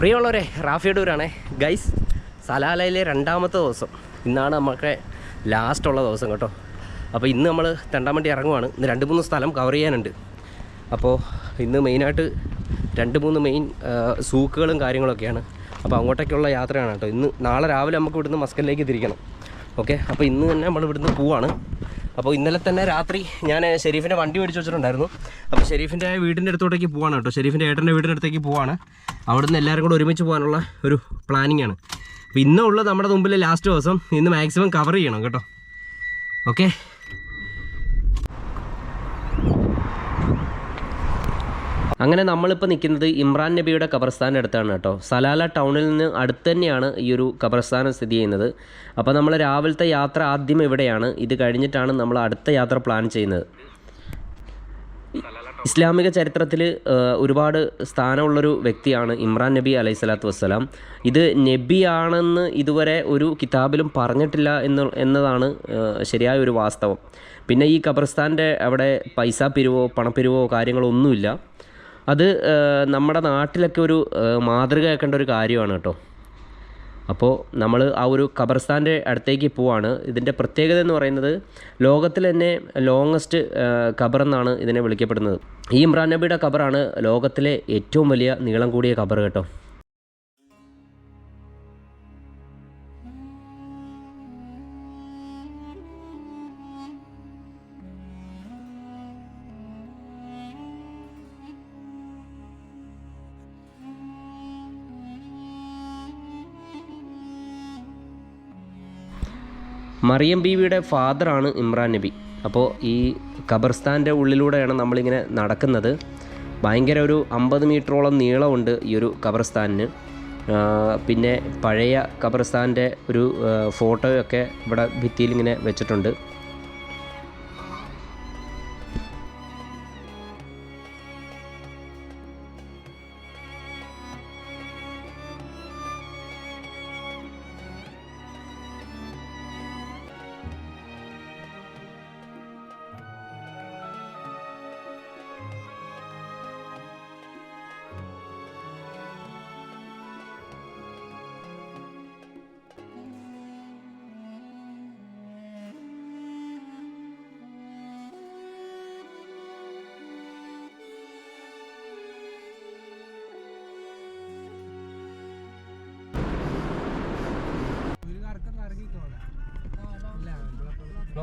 പ്രിയമുള്ളവരെ റാഫിയടൂരാണേ ഗൈസ് സലാലയിലെ രണ്ടാമത്തെ ദിവസം. ഇന്നാണ് നമുക്ക് ലാസ്റ്റ് ഉള്ള ദിവസം കേട്ടോ. അപ്പോൾ ഇന്ന് നമ്മൾ രണ്ടാം വണ്ടി ഇറങ്ങുവാണ്. ഇന്ന് രണ്ട് മൂന്ന് സ്ഥലം കവർ ചെയ്യാനുണ്ട്. അപ്പോൾ ഇന്ന് മെയിനായിട്ട് രണ്ട് മൂന്ന് മെയിൻ സൂക്കുകളും കാര്യങ്ങളൊക്കെയാണ്. അപ്പോൾ അങ്ങോട്ടേക്കുള്ള യാത്രയാണ് കേട്ടോ. ഇന്ന് നാളെ രാവിലെ നമുക്ക് ഇവിടുന്ന് മസ്കലിലേക്ക് തിരിക്കണം. ഓക്കെ അപ്പോൾ ഇന്ന് തന്നെ നമ്മൾ ഇവിടുന്ന് പോവാണ്. അപ്പോൾ ഇന്നലെ തന്നെ രാത്രി ഞാൻ ഷെരീഫിന്റെ വണ്ടി മേടിച്ച് വെച്ചിട്ടുണ്ടായിരുന്നു. അപ്പോൾ ഷെരീഫിന്റെ വീടിന്റെ അടുത്തോട്ടേക്ക് പോവാണ് കേട്ടോ. ഷെരീഫിന്റെ ഏട്ടന്റെ വീടിന്റെ അടുത്തേക്ക് പോവാണ്. അവിടുന്ന് എല്ലാവരും കൂടെ ഒരുമിച്ച് പോകാനുള്ള ഒരു പ്ലാനിങ് ആണ്. അപ്പോൾ ഇന്നുള്ള നമ്മുടെ മുമ്പിൽ ലാസ്റ്റ് ദിവസം. ഇന്ന് മാക്സിമം കവർ ചെയ്യണം കേട്ടോ. ഓക്കെ അങ്ങനെ നമ്മളിപ്പോൾ നിൽക്കുന്നത് ഇമ്രാൻ നബിയുടെ ഖബർസ്ഥാന്റെ അടുത്താണ് കേട്ടോ. സലാല ടൗണിൽ നിന്ന് അടുത്ത് തന്നെയാണ് ഈ ഒരു ഖബർസ്ഥാനം സ്ഥിതി ചെയ്യുന്നത്. അപ്പോൾ നമ്മൾ രാവിലത്തെ യാത്ര ആദ്യം ഇവിടെയാണ് ഇത് കഴിഞ്ഞിട്ടാണ് നമ്മൾ അടുത്ത യാത്ര പ്ലാൻ ചെയ്യുന്നത്. ഇസ്ലാമിക ചരിത്രത്തിൽ ഒരുപാട് സ്ഥാനമുള്ളൊരു വ്യക്തിയാണ് ഇമ്രാൻ നബി അലൈഹി സ്വലാത്തു വസ്സലാം. ഇത് നബിയാണെന്ന് ഇതുവരെ ഒരു കിതാബിലും പറഞ്ഞിട്ടില്ല എന്ന് എന്നതാണ് ശരിയായ ഒരു വാസ്തവം. പിന്നെ ഈ ഖബർസ്ഥാന്റെ അവിടെ പൈസ പിരിവോ പണപ്പിരിവോ കാര്യങ്ങളോ ഒന്നുമില്ല അത് നമ്മുടെ നാട്ടിലൊക്കെ ഒരു മാതൃക മാതൃകയാക്കേണ്ട ഒരു കാര്യമാണ് കേട്ടോ. അപ്പോൾ നമ്മൾ ആ ഒരു ഖബർസ്ഥാന്റെ അടുത്തേക്ക് പോവാണ്. ഇതിന്റെ പ്രത്യേകത എന്ന് പറയുന്നത് ലോകത്തിൽ തന്നെ ലോങ്ങസ്റ്റ് ഖബർ എന്നാണ് ഇതിനെ വിളിക്കപ്പെടുന്നത്. ഈ ഇമ്രാൻ നബിയുടെ ഖബറാണ് ലോകത്തിലെ ഏറ്റവും വലിയ നീളം കൂടിയ ഖബർ കേട്ടോ. മറിയം ബീവിയുടെ ഫാദറാണ് ഇമ്രാൻ നബി. അപ്പോൾ ഈ ഖബർസ്ഥാന്റെ ഉള്ളിലൂടെയാണ് നമ്മളിങ്ങനെ നടക്കുന്നത്. ഭയങ്കര ഒരു അമ്പത് മീറ്ററോളം നീളമുണ്ട് ഈ ഒരു ഖബർസ്ഥാനിന്. പിന്നെ പഴയ ഖബർസ്ഥാന്റെ ഒരു ഫോട്ടോയൊക്കെ ഇവിടെ ഭിത്തിയിൽ ഇങ്ങനെ വെച്ചിട്ടുണ്ട്.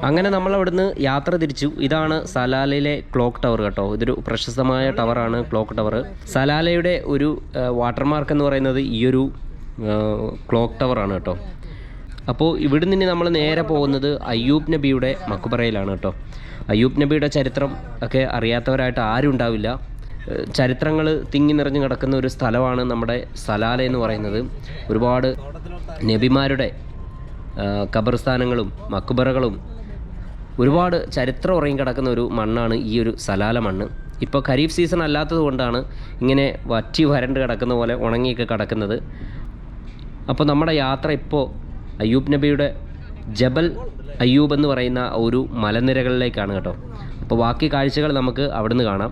അങ്ങനെ നമ്മൾ അവിടുന്ന് യാത്ര തിരിച്ചു. ഇതാണ് സലാലയിലെ ക്ലോക്ക് ടവർ കേട്ടോ. ഇതൊരു പ്രശസ്തമായ ടവറാണ് ക്ലോക്ക് ടവർ. സലാലയുടെ ഒരു വാട്ടർമാർക്ക് എന്ന് പറയുന്നത് ഈ ഒരു ക്ലോക്ക് ടവറാണ് കേട്ടോ. അപ്പോൾ ഇവിടുന്ന് ഇനി നമ്മൾ നേരെ പോകുന്നത് അയ്യൂബ് നബിയുടെ മക്കുബറയിലാണ് കേട്ടോ. അയ്യൂബ് നബിയുടെ ചരിത്രം ഒക്കെ അറിയാത്തവരായിട്ട് ആരും ഉണ്ടാവില്ല. ചരിത്രങ്ങൾ തിങ്ങി നിറഞ്ഞു കിടക്കുന്ന ഒരു സ്ഥലമാണ് നമ്മുടെ സലാല എന്ന് പറയുന്നത്. ഒരുപാട് നബിമാരുടെ കബർസ്ഥാനങ്ങളും മക്കുബറകളും ഒരുപാട് ചരിത്രം ഉറങ്ങി കിടക്കുന്ന ഒരു മണ്ണാണ് ഈ ഒരു സലാല മണ്ണ്. ഇപ്പോൾ ഖരീഫ് സീസൺ അല്ലാത്തത് കൊണ്ടാണ് ഇങ്ങനെ വറ്റി വരണ്ട് കിടക്കുന്ന പോലെ ഉണങ്ങിയൊക്കെ കിടക്കുന്നത്. അപ്പോൾ നമ്മുടെ യാത്ര ഇപ്പോൾ അയ്യൂബ് നബിയുടെ ജബൽ അയ്യൂബ് എന്ന് പറയുന്ന ഒരു മലനിരകളിലേക്കാണ് കേട്ടോ. അപ്പോൾ ബാക്കി കാഴ്ചകൾ നമുക്ക് അവിടുന്ന് കാണാം.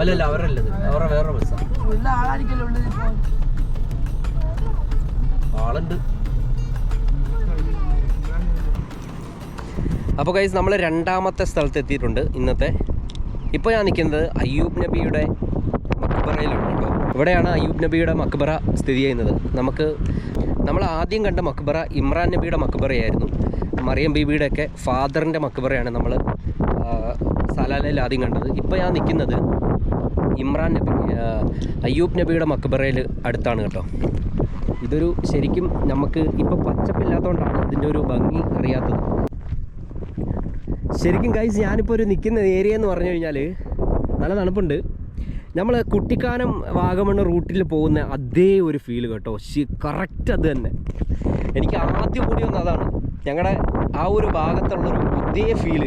അല്ലല്ല അവരല്ലത്. അവരുടെ വേറെ ബസ്സാണ് ആളുണ്ട്. അപ്പോൾ കൈസ് നമ്മൾ രണ്ടാമത്തെ സ്ഥലത്ത് എത്തിയിട്ടുണ്ട് ഇന്നത്തെ. ഇപ്പോൾ ഞാൻ നിൽക്കുന്നത് അയ്യൂബ് നബിയുടെ മക്ബറയിലാണ് കേട്ടോ. ഇവിടെയാണ് അയ്യൂബ് നബിയുടെ മക്ബറ സ്ഥിതി ചെയ്യുന്നത്. നമുക്ക് നമ്മൾ ആദ്യം കണ്ട മക്ബറ ഇമ്രാൻ നബിയുടെ മക്ബറയായിരുന്നു. മറിയം ബീബിയുടെ ഒക്കെ ഫാദറിന്റെ മക്ബറയാണ് നമ്മൾ സലാലയിൽ ആദ്യം കണ്ടത്. ഇപ്പോൾ ഞാൻ നിൽക്കുന്നത് ഇമ്രാൻ നബി അയ്യൂബ് നബിയുടെ മക്ബറയിൽ അടുത്താണ് കേട്ടോ. ഇതൊരു ശരിക്കും നമുക്ക് ഇപ്പോൾ പച്ചപ്പില്ലാത്തതുകൊണ്ടാണ് ഇതിന്റെ ഒരു ഭംഗി അറിയാത്തത്. ശരിക്കും കൈസ് ഞാനിപ്പോൾ ഒരു നിൽക്കുന്ന ഏരിയ എന്ന് പറഞ്ഞു കഴിഞ്ഞാൽ നല്ല തണുപ്പുണ്ട്. നമ്മൾ കുട്ടിക്കാനം വാഗമണ് റൂട്ടിൽ പോകുന്ന അതേ ഒരു ഫീൽ കേട്ടോ. കറക്റ്റ് അത് തന്നെ. എനിക്ക് ആദ്യം കൂടി വന്ന അതാണ്. ഞങ്ങളുടെ ആ ഒരു ഭാഗത്തുള്ളൊരു അതേ ഫീൽ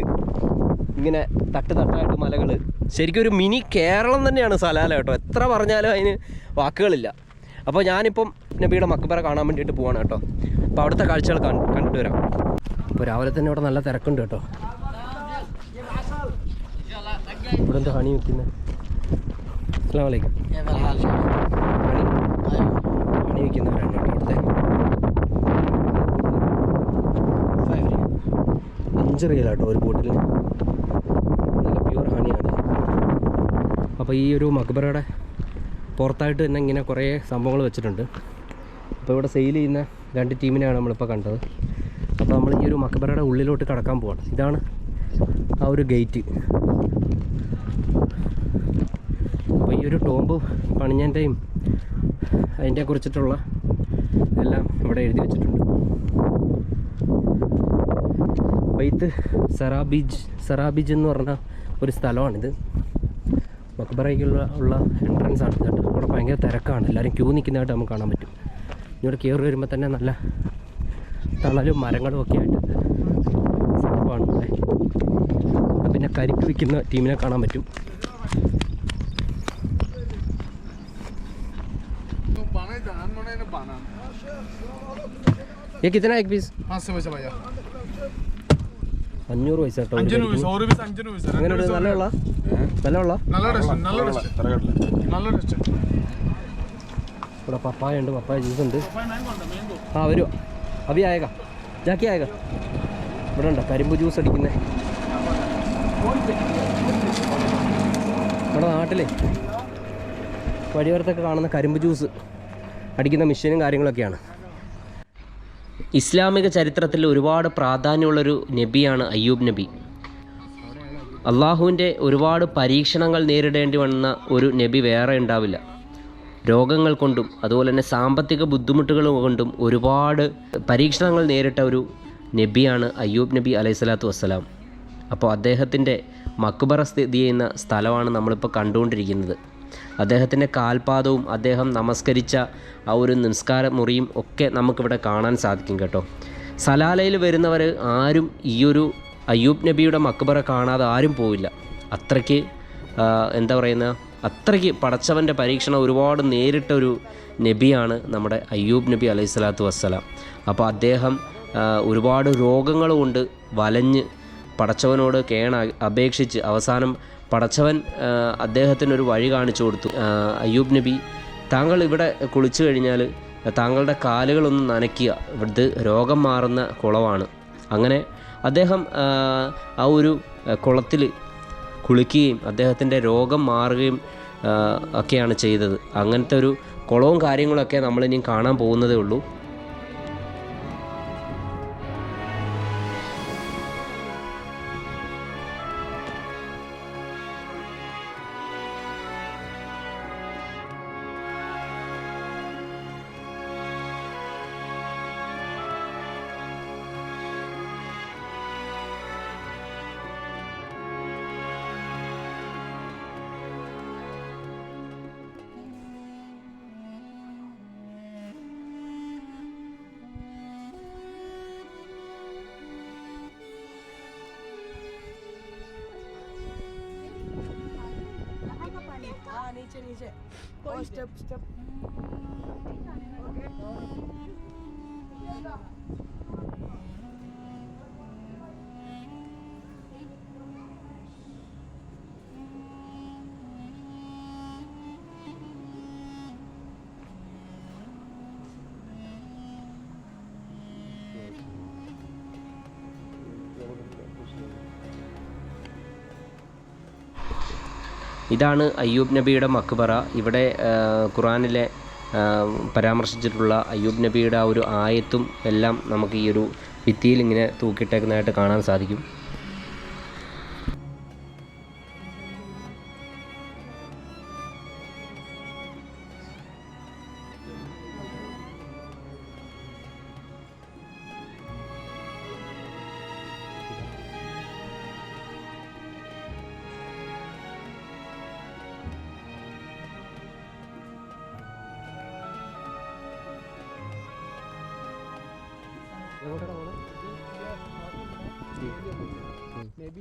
ഇങ്ങനെ തട്ട് തട്ടായിട്ട് മലകൾ. ശരിക്കും ഒരു മിനി കേരളം തന്നെയാണ് സലാല കേട്ടോ. എത്ര പറഞ്ഞാലും അതിന് വാക്കുകളില്ല. അപ്പോൾ ഞാനിപ്പം നബിയുടെ മക്കബറ കാണാൻ വേണ്ടിയിട്ട് പോവാണ് കേട്ടോ. അപ്പോൾ അവിടുത്തെ കാഴ്ചകൾ കണ്ട് കണ്ടിട്ട് വരാം. അപ്പോൾ രാവിലെ തന്നെ ഇവിടെ നല്ല തിരക്കുണ്ട് കേട്ടോ. ഇവിടെ എന്താ ഹണി വെക്കുന്നത് അസ്സാം ഹണി കേട്ടോ ഒരു ബോട്ടിൽ അപ്പോൾ ഈ ഒരു മക്ബറയുടെ പുറത്തായിട്ട് തന്നെ ഇങ്ങനെ കുറേ സംഭവങ്ങൾ വെച്ചിട്ടുണ്ട്. അപ്പോൾ ഇവിടെ സെയിൽ ചെയ്യുന്ന രണ്ട് ടീമിനെയാണ് നമ്മളിപ്പോൾ കണ്ടത്. അപ്പോൾ നമ്മൾ ഈ ഒരു മക്ബറയുടെ ഉള്ളിലോട്ട് കടക്കാൻ പോവാണ്. ഇതാണ് ആ ഒരു ഗേറ്റ് അപ്പോൾ ഈ ഒരു ടോംബ് പണിഞ്ഞതിന്റെയും അതിനെ കുറിച്ചിട്ടുള്ള എല്ലാം ഇവിടെ എഴുതി വെച്ചിട്ടുണ്ട്. ബൈത്ത് സറാബീജ് സറാബീജ് എന്ന് പറഞ്ഞ ഒരു സ്ഥലമാണിത്. മക്ബറയ്ക്കുള്ള ഉള്ള എൻട്രൻസ് ആണ് കേട്ടോ ഇവിടെ ഭയങ്കര തിരക്കാണ് എല്ലാവരും ക്യൂ നിൽക്കുന്നതായിട്ട് നമുക്ക് കാണാൻ പറ്റും ഇവിടെ കയറി വരുമ്പോൾ തന്നെ നല്ല തണലും മരങ്ങളും ഒക്കെ ആയിട്ട് സെറ്റപ്പാണ് ഇവിടെ ഇവിടെ പിന്നെ കരിക്ക് വിൽക്കുന്ന ടീമിനെ കാണാൻ പറ്റും पाना है धान मना है ना पाना ये कितना एक पीस हाँ से वैसे भैया അഞ്ഞൂറ് പൈസ കേട്ടോ ഒരു അഞ്ച് രൂപ കരിക്ക്. സൗ രൂപ അഞ്ച് രൂപ സാർ അങ്ങനെ നല്ല ഉള്ള നല്ല ഉള്ള നല്ല ഇവിടെ പപ്പായ ഉണ്ട് പപ്പായ ജ്യൂസ് ഉണ്ട്. ആ വരുമോ അഭി ആയക ജാക്കി ആയക ഇവിടെ ഉണ്ടോ? കരിമ്പ് ജ്യൂസ് അടിക്കുന്നേ. നമ്മുടെ നാട്ടിലെ വഴിയോരത്തൊക്കെ കാണുന്ന കരിമ്പ് ജ്യൂസ് അടിക്കുന്ന മെഷീനും കാര്യങ്ങളൊക്കെയാണ്. ഇസ്ലാമിക ചരിത്രത്തിൽ ഒരുപാട് പ്രാധാന്യമുള്ളൊരു നബിയാണ് അയ്യൂബ് നബി. അള്ളാഹുവിന്റെ ഒരുപാട് പരീക്ഷണങ്ങൾ നേരിടേണ്ടി വന്ന ഒരു നബി വേറെ ഉണ്ടാവില്ല. രോഗങ്ങൾ കൊണ്ടും അതുപോലെ തന്നെ സാമ്പത്തിക ബുദ്ധിമുട്ടുകൾ കൊണ്ടും ഒരുപാട് പരീക്ഷണങ്ങൾ നേരിട്ട ഒരു നബിയാണ് അയ്യൂബ് നബി അലൈഹി സ്വലാത്തു വസ്സലാം. അപ്പോൾ അദ്ദേഹത്തിന്റെ മക്ബറ സ്ഥിതി ചെയ്യുന്ന സ്ഥലമാണ് നമ്മളിപ്പോൾ കണ്ടുകൊണ്ടിരിക്കുന്നത്. അദ്ദേഹത്തിന്റെ കാൽപാദവും അദ്ദേഹം നമസ്കരിച്ച ആ ഒരു നിസ്കാര മുറിയും ഒക്കെ നമുക്കിവിടെ കാണാൻ സാധിക്കും കേട്ടോ. സലാലയിൽ വരുന്നവർ ആരും ഈയൊരു അയ്യൂബ് നബിയുടെ മക്ബറ കാണാതെ ആരും പോവില്ല. അത്രയ്ക്ക് എന്താ പറയുന്ന അത്രയ്ക്ക് പടച്ചവന്റെ പരീക്ഷണം ഒരുപാട് നേരിട്ട ഒരു നബിയാണ് നമ്മുടെ അയ്യൂബ് നബി അലൈഹി സ്വലാത്തു വസ്സലാം. അപ്പോൾ അദ്ദേഹം ഒരുപാട് രോഗങ്ങൾ കൊണ്ട് വലഞ്ഞ് പടച്ചവനോട് കേണ അപേക്ഷിച്ച് അവസാനം പടച്ചവൻ അദ്ദേഹത്തിന് ഒരു വഴി കാണിച്ചു കൊടുത്തു. അയ്യൂബ് നബി താങ്കൾ ഇവിടെ കുളിച്ചു കഴിഞ്ഞാൽ താങ്കളുടെ കാലുകളൊന്ന് നനയ്ക്കുക. ഇവിടുത്തെ രോഗം മാറുന്ന കുളമാണ് അങ്ങനെ അദ്ദേഹം ആ, ഒരു കുളത്തിൽ കുളിക്കുകയും അദ്ദേഹത്തിന്റെ രോഗം മാറുകയും ഒക്കെയാണ് ചെയ്തത്. അങ്ങനത്തെ ഒരു കുളവും കാര്യങ്ങളൊക്കെ നമ്മളിനി കാണാൻ പോകുന്നതേ ഉള്ളൂ. नीचे नीचे। कोई स्टेप स्टेप ഇതാണ് അയ്യൂബ് നബിയുടെ മക്ബറ. ഇവിടെ ഖുറാനിലെ പരാമർശിച്ചിട്ടുള്ള അയ്യൂബ് നബിയുടെ ആ ഒരു ആയത്തും എല്ലാം നമുക്ക് ഈ ഒരു ഭിത്തിയിൽ ഇങ്ങനെ തൂക്കിയിട്ടേക്കുന്നതായിട്ട് കാണാൻ സാധിക്കും.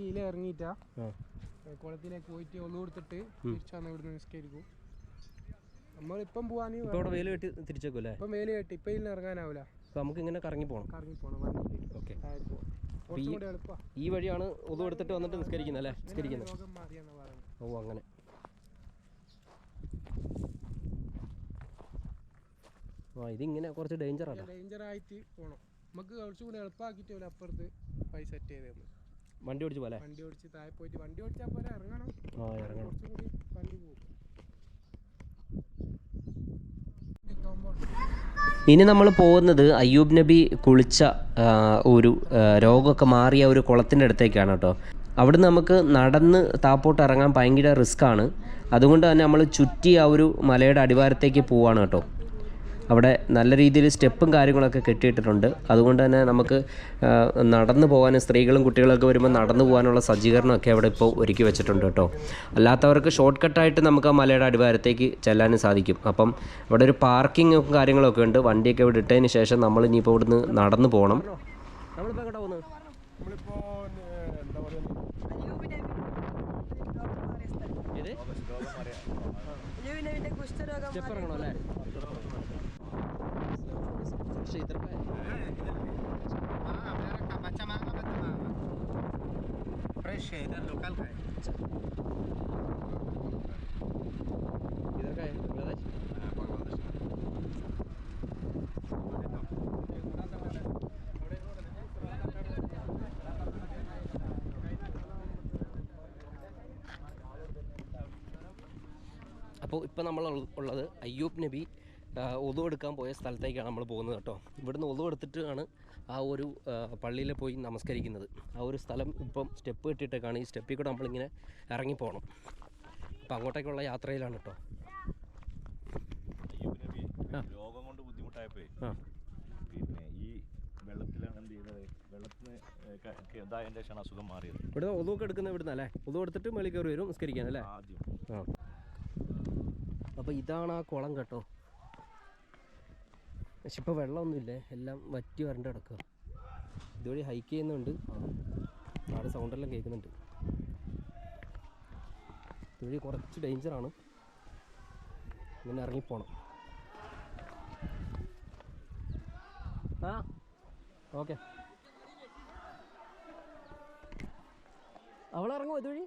ഇല ഇറങ്ങിയിട്ടാ. കുളത്തിലേക്ക് പോയിട്ട് ഒന്നു കൊടുത്തിട്ട് തിരിച്ചാന്ന് ഇവിടുന്ന് നിസ്കരിക്കും. നമ്മളിപ്പം ഇപ്പോൾ അവിടെ വെയിൽ കെട്ടി തിരിച്ചേക്കും അല്ലേ ഇപ്പം വേൽ കെട്ടി ഇപ്പം ഇതിൽ ഇറങ്ങാനാവില്ല നമുക്ക് ഇങ്ങനെ കറങ്ങി പോകണം കറങ്ങി പോകണം വണ്ടിയിൽ ഓക്കെ. ഈ വഴിയാണ് ഒതു എടുത്തിട്ട് വന്നിട്ട് നിസ്കരിക്കുന്നത് അല്ലേ? നിസ്കരിക്കുന്നത്. ഓ അങ്ങനെ. ആ ഇതിങ്ങനെ കുറച്ച് ഡേഞ്ചർ ആണ് ഡേഞ്ചർ ആയിട്ട് പോണം. നമുക്ക് കുറച്ചും കൂടി എളുപ്പമാക്കിയിട്ട് അപ്പുറത്ത് പൈസ സെറ്റ് ചെയ്ത് വണ്ടി ഓടിച്ച് പോലെ വണ്ടി ഓടിച്ച് താഴെ പോയിട്ട് വണ്ടി ഓടിച്ചാ പോലെ ഇറങ്ങണം. ആ ഇറങ്ങണം. കുറച്ചും കൂടി വണ്ടി പോകും ഇനി നമ്മൾ പോകുന്നത് അയ്യൂബ് നബി കുളിച്ച ഒരു രോഗൊക്കെ രോഗമൊക്കെ മാറിയ ഒരു കുളത്തിന്റെ അടുത്തേക്കാണ് കേട്ടോ. അവിടെ നമുക്ക് നടന്ന് താപ്പോട്ട് ഇറങ്ങാൻ ഭയങ്കര റിസ്ക്കാണ്. അതുകൊണ്ട് തന്നെ നമ്മൾ ചുറ്റി ആ ഒരു മലയുടെ അടിവാരത്തേക്ക് പോവാണ് കേട്ടോ. അവിടെ നല്ല രീതിയിൽ സ്റ്റെപ്പും കാര്യങ്ങളൊക്കെ കെട്ടിയിട്ടിട്ടുണ്ട്. അതുകൊണ്ട് തന്നെ നമുക്ക് നടന്നു പോകാനും സ്ത്രീകളും കുട്ടികളൊക്കെ വരുമ്പോൾ നടന്നു പോകാനുള്ള സജ്ജീകരണമൊക്കെ അവിടെ ഇപ്പോൾ ഒരുക്കി വെച്ചിട്ടുണ്ട് കേട്ടോ. അല്ലാത്തവർക്ക് ഷോർട്ട് കട്ടായിട്ട് നമുക്ക് ആ മലയുടെ അടിവാരത്തേക്ക് ചെല്ലാനും സാധിക്കും. അപ്പം ഇവിടെ ഒരു പാർക്കിങ്ങും കാര്യങ്ങളൊക്കെ ഉണ്ട്. വണ്ടിയൊക്കെ ഇവിടെ ഇട്ടതിന് ശേഷം നമ്മൾ ഇനിയിപ്പോൾ ഇവിടുന്ന് നടന്നു പോകണം. നമ്മളിപ്പോൾ എങ്ങോട്ടാ പോകുന്നത്? നമ്മളിപ്പോ ഏഹ്, എന്താ പറയുക? ഇത്? അയ്യൂബിന്റെ കുഷ്ഠരോഗം സ്റ്റെപ്പ് ഇറങ്ങണം അല്ലേ പക്ഷേ ഇതൊക്കെ ഇതൊക്കെ ബംഗ്ലാദേശ് അപ്പോൾ ഇപ്പം നമ്മൾ ഉള്ളത് അയ്യൂബ് നബി ഒതു എടുക്കാൻ പോയ സ്ഥലത്തേക്കാണ് നമ്മൾ പോകുന്നത് കേട്ടോ. ഇവിടുന്ന് ഒതു എടുത്തിട്ടാണ് ആ ഒരു പള്ളിയിൽ പോയി നമസ്കരിക്കുന്നത്. ആ ഒരു സ്ഥലം ഇപ്പം സ്റ്റെപ്പ് കെട്ടിയിട്ടേക്കാണ്. ഈ സ്റ്റെപ്പിൽ കൂടെ നമ്മളിങ്ങനെ ഇറങ്ങി പോകണം അപ്പോൾ അങ്ങോട്ടേക്കുള്ള യാത്രയിലാണ് കേട്ടോ. രോഗം കൊണ്ട് ബുദ്ധിമുട്ടായപ്പോഴേ. പിന്നെ ഈ വെള്ളത്തിലാണ് എന്ത് ചെയ്തത് വെള്ളത്തിന് ഇതായതിന്റെ ശേഷമാണ് അസുഖം മാറിയത്. ഇവിടെ ഒതുവൊക്കെ എടുക്കുന്ന ഇവിടുന്ന് അല്ലേ? ഒതു എടുത്തിട്ട് മേളിൽ കയറി വരും നിസ്കരിക്കാൻ അല്ലേ? ആദ്യം. അപ്പോൾ ഇതാണ് ആ കുളം കേട്ടോ. പക്ഷെ ഇപ്പോൾ വെള്ളമൊന്നുമില്ല? എല്ലാം വറ്റി വരണ്ട് കിടക്കുക ഇതുവഴി ഹൈക്ക് ചെയ്യുന്നുണ്ട്. ആടെ സൗണ്ടെല്ലാം കേൾക്കുന്നുണ്ട്. ഇതുവഴി കുറച്ച് ഡേഞ്ചറാണ് ഇങ്ങനെ ഇറങ്ങിപ്പോണം ആ ഓക്കെ അവളിറങ്ങുമോ ഇതുവഴി?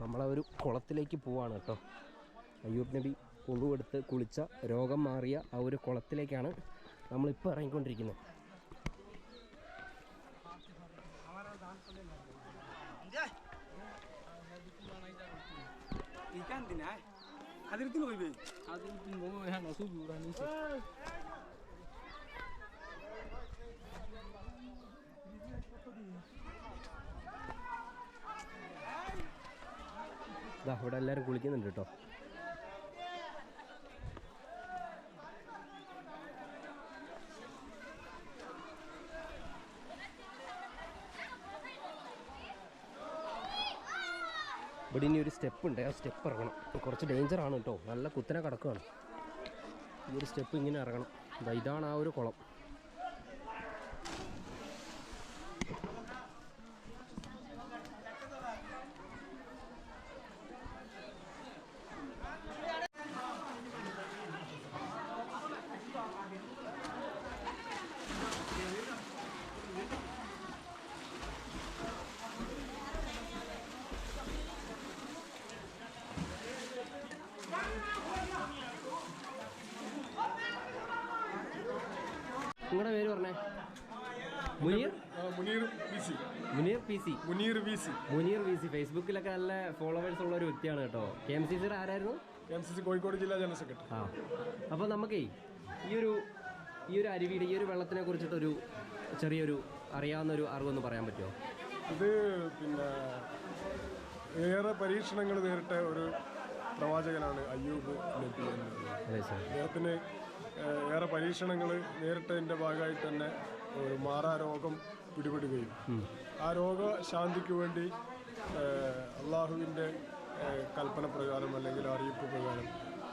നമ്മളെ ഒരു കുളത്തിലേക്ക് പോവാണ് കേട്ടോ. അയ്യൂബ് നബി എടുത്ത് കുളിച്ച രോഗം മാറിയ ആ ഒരു കുളത്തിലേക്കാണ് നമ്മളിപ്പോൾ ഇറങ്ങിക്കൊണ്ടിരിക്കുന്നത്. ഇതാ ഇവിടെ എല്ലാവരും കുളിക്കുന്നുണ്ട് കേട്ടോ ഇവിടെ ഇനി ഒരു സ്റ്റെപ്പ് ഉണ്ട്. ആ സ്റ്റെപ്പ് ഇറങ്ങണം. കുറച്ച് ഡേഞ്ചർ ആണ് കേട്ടോ നല്ല കുത്തനെ കിടക്കുകയാണ് ഈ ഒരു സ്റ്റെപ്പ് ഇങ്ങനെ ഇറങ്ങണം. ഇതാണ് ആ ഒരു കുളം. Muneer? Muneer C. Muneer P C? Muneer V C. Muneer V C. ഫേസ്ബുക്കിലൊക്കെ നല്ല ഫോളോവേഴ്സ് ഉള്ള ഒരു വ്യക്തിയാണ് കേട്ടോ. കെ എം സി സിയുടെ ആരായിരുന്നു? എം സി സി കോഴിക്കോട് ജില്ലാ ജനറൽ സെക്രട്ടറി. ആ. അപ്പോൾ നമുക്കേ ഈ ഒരു ഈ ഒരു അരുവിയുടെ ഈ ഒരു വെള്ളത്തിനെ കുറിച്ചിട്ടൊരു ചെറിയൊരു അറിയാവുന്ന ഒരു അറിവൊന്ന് പറയാൻ പറ്റുമോ? ഇത് പിന്നെ ഏറെ പരീക്ഷണങ്ങൾ നേരിട്ട ഒരു പ്രവാചകനാണ് അയ്യൂബ് നബി അദ്ദേഹത്തിന് ഏറെ പരീക്ഷണങ്ങൾ നേരിട്ടതിന്റെ ഭാഗമായിട്ട് തന്നെ മാറാ രോഗം പിടിപെടുകയും. ആ രോഗശാന്തിക്ക് വേണ്ടി അള്ളാഹുവിന്റെ കൽപ്പന പ്രകാരം അല്ലെങ്കിൽ അറിയിപ്പ് പ്രകാരം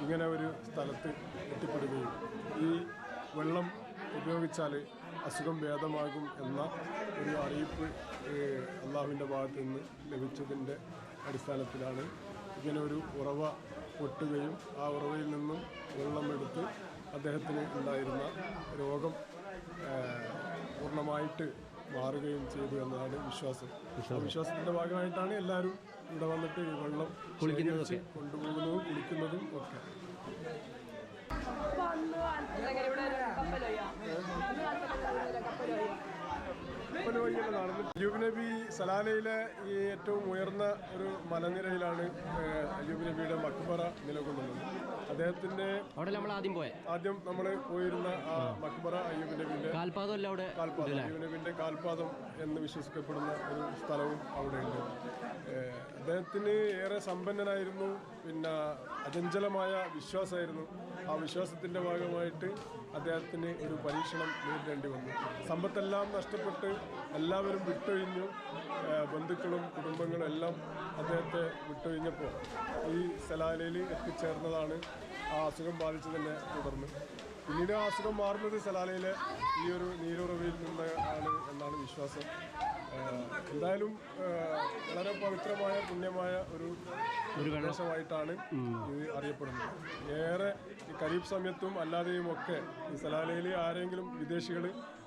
ഇങ്ങനെ ഒരു സ്ഥലത്ത് എത്തിപ്പെടുകയും. ഈ വെള്ളം ഉപയോഗിച്ചാൽ അസുഖം ഭേദമാകും എന്ന ഒരു അറിയിപ്പ് അള്ളാഹുവിന്റെ ഭാഗത്ത് നിന്ന് ലഭിച്ചതിന്റെ അടിസ്ഥാനത്തിലാണ് ഇങ്ങനെ ഒരു ഉറവ പൊട്ടുകയും ആ ഉറവയിൽ നിന്നും വെള്ളമെടുത്ത് അദ്ദേഹത്തിന് ഉണ്ടായിരുന്ന രോഗം പൂർണമായിട്ട് മാറുകയും ചെയ്തു എന്നതാണ് വിശ്വാസം. ആ വിശ്വാസത്തിന്റെ ഭാഗമായിട്ടാണ് എല്ലാവരും ഇവിടെ വന്നിട്ട് ഈ വെള്ളം കുളിക്കുന്നത് കൊണ്ടുപോകുന്നതും കുളിക്കുന്നതും ഒക്കെ. കപ്പലോയ്യ കപ്പൽ വഴിയാണ് നടന്നത് അയ്യൂബ് നബി സലാലയിലെ ഈ ഏറ്റവും ഉയർന്ന ഒരു മലനിരയിലാണ് അയ്യൂബ് നബിയുടെ മക്ബറ നിലകൊള്ളുന്നത്. അദ്ദേഹത്തിന്റെ അവിടെ നമ്മൾ ആദ്യം പോയ. ആദ്യം നമ്മൾ പോയിരുന്ന ആ മക്ബറ അയ്യൂബ് നബിന്റെ കാൽപാദം അവിടെ കാൽപാദം അയ്യൂബിന്റെ കാൽപാദം എന്ന് വിശ്വസിക്കപ്പെടുന്ന ഒരു സ്ഥലവും അവിടെയുണ്ട് അദ്ദേഹത്തിന് ഏറെ സമ്പന്നനായിരുന്നു പിന്നെ അചഞ്ചലമായ വിശ്വാസമായിരുന്നു. ആ വിശ്വാസത്തിന്റെ ഭാഗമായിട്ട് അദ്ദേഹത്തിന് ഒരു പരീക്ഷണം നേരിടേണ്ടി വന്നു. സമ്പത്തെല്ലാം നഷ്ടപ്പെട്ട് എല്ലാവരും വിട്ടൊഴിഞ്ഞു ബന്ധുക്കളും കുടുംബങ്ങളും എല്ലാം അദ്ദേഹത്തെ വിട്ടൊഴിഞ്ഞപ്പോൾ ഈ സലാലയിൽ എത്തിച്ചേർന്നതാണ് ആ അസുഖം ബാധിച്ചതിനെ തുടർന്ന്. പിന്നീട് ആ അസുഖം മാറുന്നത് സലാലയിലെ ഈ ഒരു നീരുറവിയിൽ നിന്ന് ആണ് എന്നാണ് വിശ്വാസം. എന്തായാലും വളരെ പവിത്രമായ പുണ്യമായ ഒരു ഒരു പ്രദേശമായിട്ടാണ് ഇത് അറിയപ്പെടുന്നത്. ഏറെ ഈ കരീബ് സമയത്തും അല്ലാതെയും ഒക്കെ ഈ സലാലയിൽ ആരെങ്കിലും വിദേശികൾ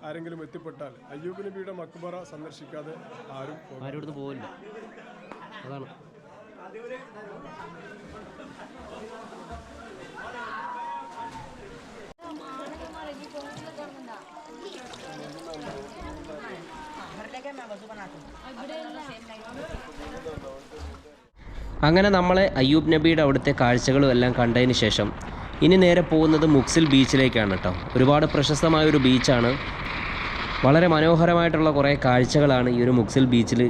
ആരെങ്കിലും എത്തിപ്പെട്ടാൽ അയ്യൂബ് നബിയുടെ മക്ബറ സന്ദർശിക്കാതെ ആരും പോകില്ല അതാണ്. അങ്ങനെ നമ്മളെ അയ്യൂബ് നബിയുടെ അവിടുത്തെ കാഴ്ചകളും എല്ലാം കണ്ടതിന് ശേഷം ഇനി നേരെ പോകുന്നത് മുക്സിൽ ബീച്ചിലേക്കാണ് കേട്ടോ. ഒരുപാട് പ്രശസ്തമായ ഒരു ബീച്ചാണ്. വളരെ മനോഹരമായിട്ടുള്ള കുറേ കാഴ്ചകളാണ് ഈ ഒരു മുക്സിൽ ബീച്ചിൽ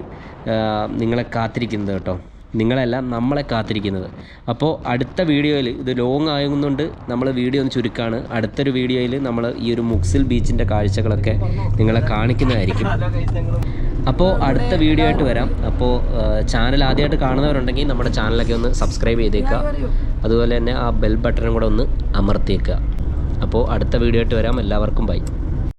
നിങ്ങളെ കാത്തിരിക്കുന്നത് കേട്ടോ. നിങ്ങളല്ല നമ്മളെ കാത്തിരിക്കുന്നത്. അപ്പോൾ അടുത്ത വീഡിയോയിൽ ഇത് ലോങ് ആയതുകൊണ്ട് നമ്മൾ വീഡിയോ ഒന്ന് ചുരുക്കാണ്. അടുത്തൊരു വീഡിയോയിൽ നമ്മൾ ഈ ഒരു മുക്സിൽ ബീച്ചിന്റെ കാഴ്ചകളൊക്കെ നിങ്ങളെ കാണിക്കുന്നതായിരിക്കും. അപ്പോൾ അടുത്ത വീഡിയോ ആയിട്ട് വരാം. അപ്പോൾ ചാനൽ ആദ്യമായിട്ട് കാണുന്നവരുണ്ടെങ്കിൽ നമ്മുടെ ചാനലൊക്കെ ഒന്ന് സബ്സ്ക്രൈബ് ചെയ്തേക്കുക. അതുപോലെ തന്നെ ആ ബെൽ ബട്ടണും കൂടെ ഒന്ന് അമർത്തിയേക്കുക. അപ്പോൾ അടുത്ത വീഡിയോ ആയിട്ട് വരാം. എല്ലാവർക്കും ബൈ